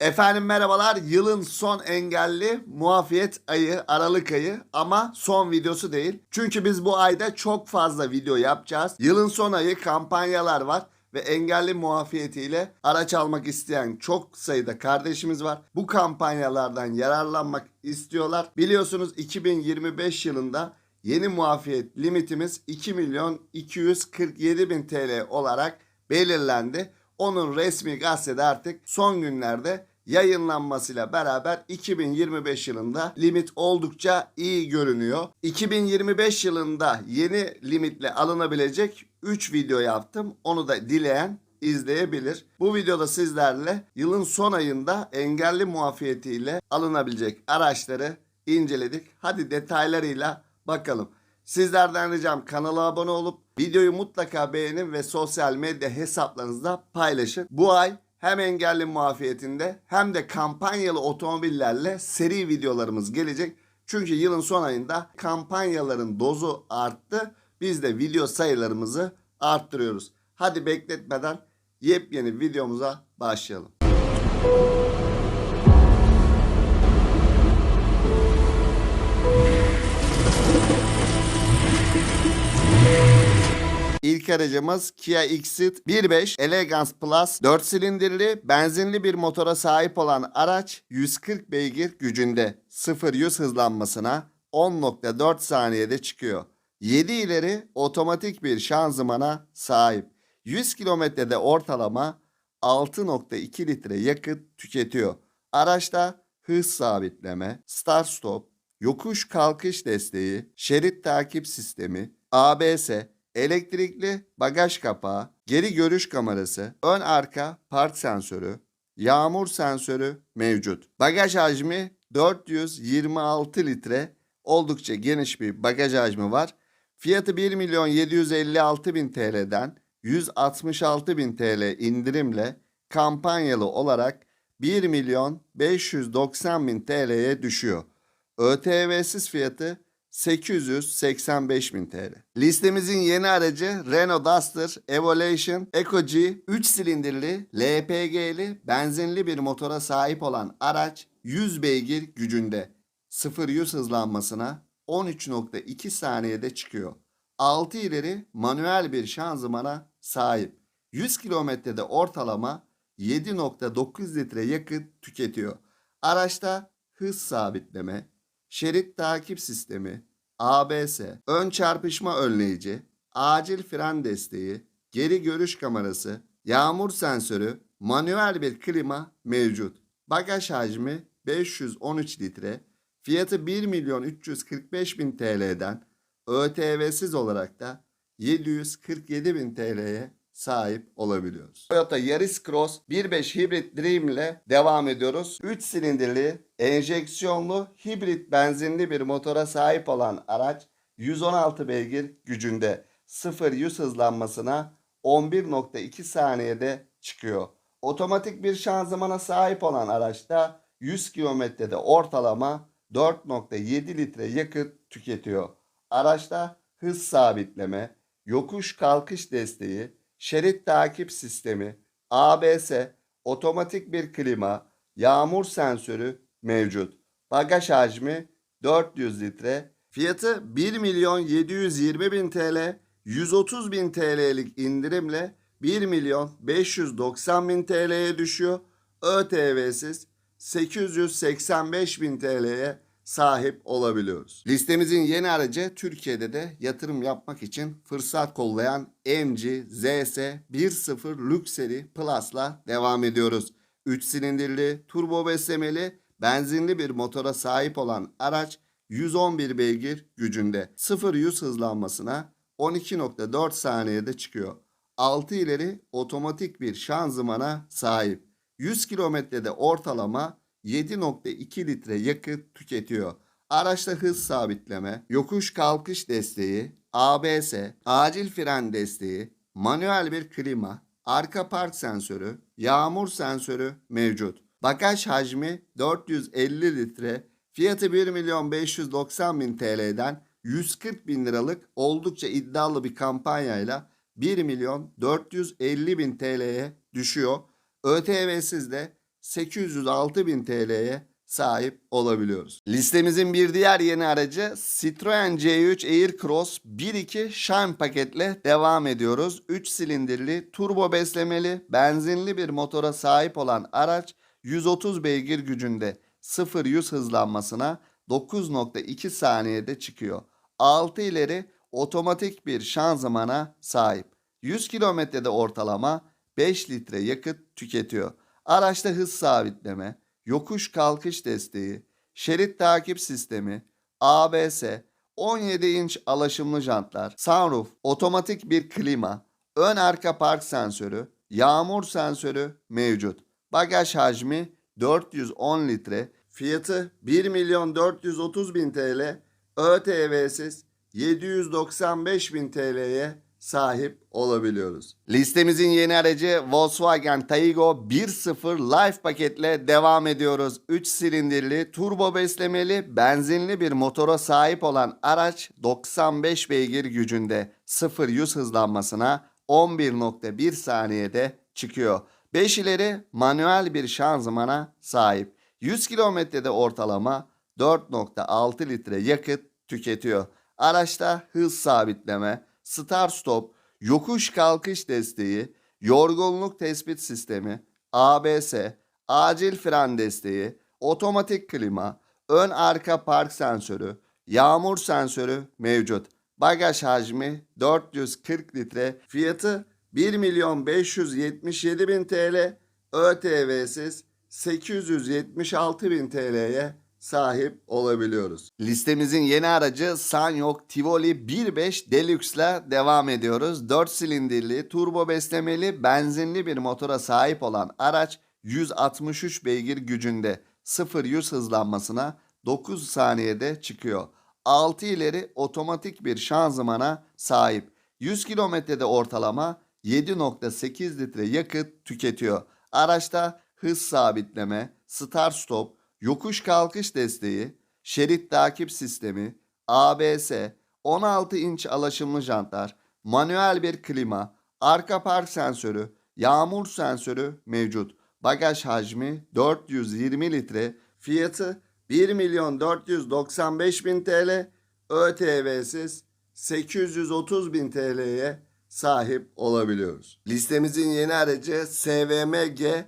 Efendim merhabalar. Yılın son engelli muafiyet ayı, Aralık ayı ama son videosu değil. Çünkü biz bu ayda çok fazla video yapacağız. Yılın son ayı kampanyalar var ve engelli muafiyetiyle araç almak isteyen çok sayıda kardeşimiz var. Bu kampanyalardan yararlanmak istiyorlar. Biliyorsunuz 2025 yılında yeni muafiyet limitimiz 2 milyon 247 bin TL olarak belirlendi. Onun resmi gazetede artık son günlerde yayınlanmasıyla beraber 2025 yılında limit oldukça iyi görünüyor. 2025 yılında yeni limitle alınabilecek 3 video yaptım. Onu da dileyen izleyebilir. Bu videoda sizlerle yılın son ayında engelli muafiyetiyle alınabilecek araçları inceledik. Hadi detaylarıyla bakalım. Sizlerden ricam kanala abone olup videoyu mutlaka beğenin ve sosyal medya hesaplarınızda paylaşın. Bu ay hem engelli muafiyetinde hem de kampanyalı otomobillerle seri videolarımız gelecek. Çünkü yılın son ayında kampanyaların dozu arttı. Biz de video sayılarımızı arttırıyoruz. Hadi bekletmeden yepyeni videomuza başlayalım. İlk aracımız Kia Xceed 1.5 Elegance Plus 4 silindirli benzinli bir motora sahip olan araç 140 beygir gücünde 0-100 hızlanmasına 10.4 saniyede çıkıyor. 7 ileri otomatik bir şanzımana sahip. 100 kilometrede ortalama 6.2 litre yakıt tüketiyor. Araçta hız sabitleme, start stop, yokuş kalkış desteği, şerit takip sistemi, ABS, elektrikli bagaj kapağı, geri görüş kamerası, ön arka park sensörü, yağmur sensörü mevcut. Bagaj hacmi 426 litre oldukça geniş bir bagaj hacmi var. Fiyatı 1 milyon 756 bin TL'den 166 bin TL indirimle kampanyalı olarak 1 milyon 590 bin TL'ye düşüyor. ÖTV'siz fiyatı 885 bin TL. Listemizin yeni aracı Renault Duster Evolution Eco G 3 silindirli LPG'li benzinli bir motora sahip olan araç 100 beygir gücünde 0-100 hızlanmasına 13.2 saniyede çıkıyor. 6 ileri manuel bir şanzımana sahip. 100 kilometrede ortalama 7.9 litre yakıt tüketiyor. Araçta hız sabitleme, şerit takip sistemi, ABS, ön çarpışma önleyici, acil fren desteği, geri görüş kamerası, yağmur sensörü, manuel bir klima mevcut. Bagaj hacmi 513 litre, fiyatı 1 milyon 345 bin TL'den ÖTV'siz olarak da 747 bin TL'ye sahip olabiliyoruz. Toyota Yaris Cross 1.5 hibrit Dream ile devam ediyoruz. 3 silindirli, enjeksiyonlu, hibrit benzinli bir motora sahip olan araç 116 beygir gücünde 0-100 hızlanmasına 11.2 saniyede çıkıyor. Otomatik bir şanzımana sahip olan araçta 100 kilometrede ortalama 4.7 litre yakıt tüketiyor. Araçta hız sabitleme, yokuş kalkış desteği, şerit takip sistemi, ABS, otomatik bir klima, yağmur sensörü mevcut. Bagaj hacmi 400 litre. Fiyatı 1 milyon 720 bin TL, 130 bin TL'lik indirimle 1 milyon 590 bin TL'ye düşüyor. ÖTV'siz 885 bin TL'ye sahip olabiliyoruz. Listemizin yeni aracı Türkiye'de de yatırım yapmak için fırsat kollayan MG ZS 1.0 Luxury Plus'la devam ediyoruz. 3 silindirli, turbo beslemeli, benzinli bir motora sahip olan araç 111 beygir gücünde 0-100 hızlanmasına 12.4 saniyede çıkıyor. 6 ileri otomatik bir şanzımana sahip. 100 kilometrede ortalama 7.2 litre yakıt tüketiyor. Araçta hız sabitleme, yokuş kalkış desteği, ABS, acil fren desteği, manuel bir klima, arka park sensörü, yağmur sensörü mevcut. Bagaj hacmi 450 litre, fiyatı 1 milyon 590 bin TL'den 140 bin liralık oldukça iddialı bir kampanyayla 1 milyon 450 bin TL'ye düşüyor. ÖTV'siz de 806 bin TL'ye sahip olabiliyoruz. Listemizin bir diğer yeni aracı Citroen C3 Aircross 1.2 Shine paketle devam ediyoruz. 3 silindirli, turbo beslemeli, benzinli bir motora sahip olan araç 130 beygir gücünde 0-100 hızlanmasına 9.2 saniyede çıkıyor. 6 ileri otomatik bir şanzımana sahip. 100 kilometrede ortalama 5 litre yakıt tüketiyor. Araçta hız sabitleme, yokuş kalkış desteği, şerit takip sistemi, ABS, 17 inç alaşımlı jantlar, sunroof, otomatik bir klima, ön arka park sensörü, yağmur sensörü mevcut. Bagaj hacmi 410 litre, fiyatı 1 milyon 430 bin TL, ÖTV'siz 795 bin TL'ye sahip olabiliyoruz. Listemizin yeni aracı Volkswagen Taygo 1.0 Life paketle devam ediyoruz. 3 silindirli, turbo beslemeli, benzinli bir motora sahip olan araç 95 beygir gücünde 0-100 hızlanmasına 11.1 saniyede çıkıyor. 5 ileri manuel bir şanzımana sahip. 100 kilometrede ortalama 4.6 litre yakıt tüketiyor. Araçta hız sabitleme, start stop, yokuş kalkış desteği, yorgunluk tespit sistemi, ABS, acil fren desteği, otomatik klima, ön arka park sensörü, yağmur sensörü mevcut. Bagaj hacmi 440 litre, fiyatı 1 milyon 577 bin TL, ÖTV'siz 876 bin TL'ye sahip olabiliyoruz. Listemizin yeni aracı Sanyok Tivoli 1.5 Deluxe ile devam ediyoruz. 4 silindirli, turbo beslemeli, benzinli bir motora sahip olan araç 163 beygir gücünde 0-100 hızlanmasına 9 saniyede çıkıyor. 6 ileri otomatik bir şanzımana sahip. 100 kilometrede ortalama 7.8 litre yakıt tüketiyor. Araçta hız sabitleme, start stop, yokuş kalkış desteği, şerit takip sistemi, ABS, 16 inç alaşımlı jantlar, manuel bir klima, arka park sensörü, yağmur sensörü mevcut. Bagaj hacmi 420 litre, fiyatı 1 milyon 495 bin TL, ÖTV'siz 830 bin TL'ye sahip olabiliyoruz. Listemizin yeni aracı SVMG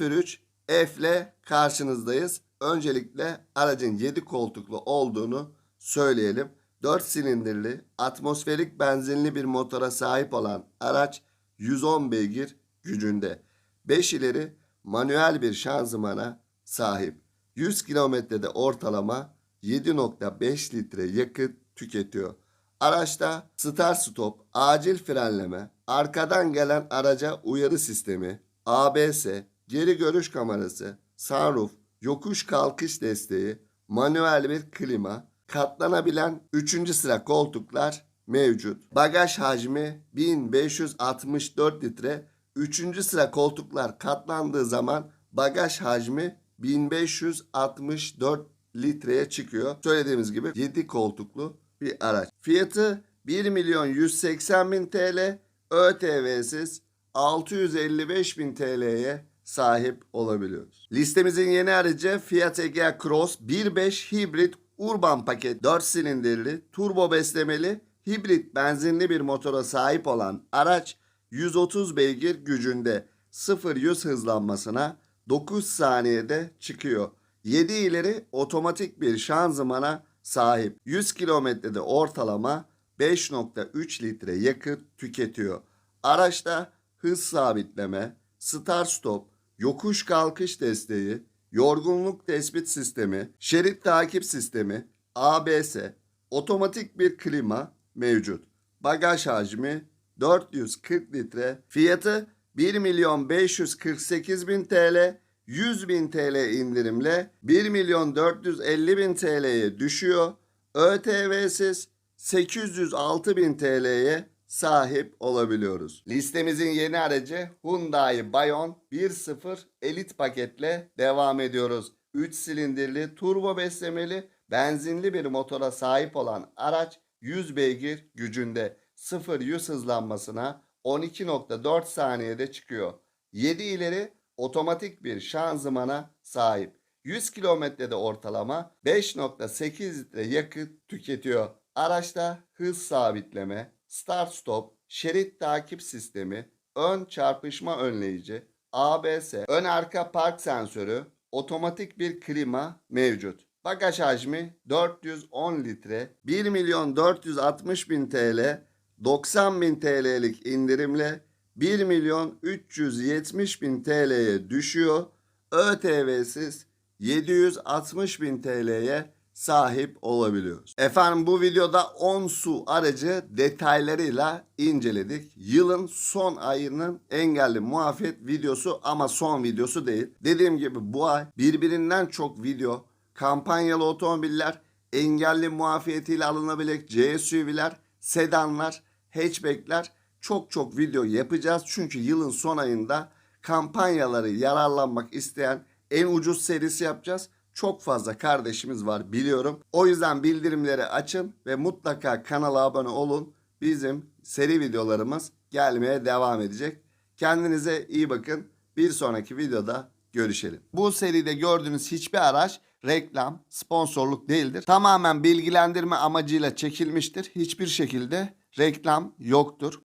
03 F ile karşınızdayız. Öncelikle aracın 7 koltuklu olduğunu söyleyelim. 4 silindirli, atmosferik benzinli bir motora sahip olan araç 110 beygir gücünde. 5 ileri manuel bir şanzımana sahip. 100 kilometrede ortalama 7.5 litre yakıt tüketiyor. Araçta start stop, acil frenleme, arkadan gelen araca uyarı sistemi, ABS, geri görüş kamerası, sunroof, yokuş kalkış desteği, manuel bir klima, katlanabilen 3. sıra koltuklar mevcut. Bagaj hacmi 1564 litre. 3. sıra koltuklar katlandığı zaman bagaj hacmi 1564 litreye çıkıyor. Söylediğimiz gibi 7 koltuklu bir araç. Fiyatı 1 milyon 180 bin TL, ÖTV'siz 655 bin TL'ye sahip olabiliyoruz. Listemizin yeni aracı Fiat Egea Cross 1.5 hibrit urban paket 4 silindirli, turbo beslemeli, hibrit benzinli bir motora sahip olan araç 130 beygir gücünde 0-100 hızlanmasına 9 saniyede çıkıyor. 7 ileri otomatik bir şanzımana sahip. 100 kilometrede ortalama 5.3 litre yakıt tüketiyor. Araçta hız sabitleme, start stop, yokuş kalkış desteği, yorgunluk tespit sistemi, şerit takip sistemi, ABS, otomatik bir klima mevcut. Bagaj hacmi 440 litre, fiyatı 1 milyon 548 bin TL, 100 bin TL indirimle 1 milyon 450 bin TL'ye düşüyor. ÖTV'siz 806 bin TL'ye sahip olabiliyoruz. Listemizin yeni aracı Hyundai Bayon 1.0 Elite paketle devam ediyoruz. 3 silindirli, turbo beslemeli, benzinli bir motora sahip olan araç 100 beygir gücünde 0-100 hızlanmasına 12.4 saniyede çıkıyor. 7 ileri otomatik bir şanzımana sahip. 100 kilometrede ortalama 5.8 litre yakıt tüketiyor. Araçta hız sabitleme, start stop, şerit takip sistemi, ön çarpışma önleyici, ABS, ön arka park sensörü, otomatik bir klima mevcut. Bagaj hacmi 410 litre, 1 milyon 460 bin TL, 90 bin TL'lik indirimle 1 milyon 370 bin TL'ye düşüyor. ÖTV'siz 760 bin TL'ye sahip olabiliyoruz. Efendim bu videoda 10 su aracı detaylarıyla inceledik. Yılın son ayının engelli muafiyet videosu ama son videosu değil. Dediğim gibi bu ay birbirinden çok video, kampanyalı otomobiller, engelli muafiyetiyle alınabilecek CSUV'ler, sedanlar, hatchbackler çok çok video yapacağız. Çünkü yılın son ayında kampanyaları yararlanmak isteyen en ucuz serisi yapacağız. Çok fazla kardeşimiz var biliyorum. O yüzden bildirimleri açın ve mutlaka kanala abone olun. Bizim seri videolarımız gelmeye devam edecek. Kendinize iyi bakın. Bir sonraki videoda görüşelim. Bu seride gördüğünüz hiçbir araç reklam, sponsorluk değildir. Tamamen bilgilendirme amacıyla çekilmiştir. Hiçbir şekilde reklam yoktur.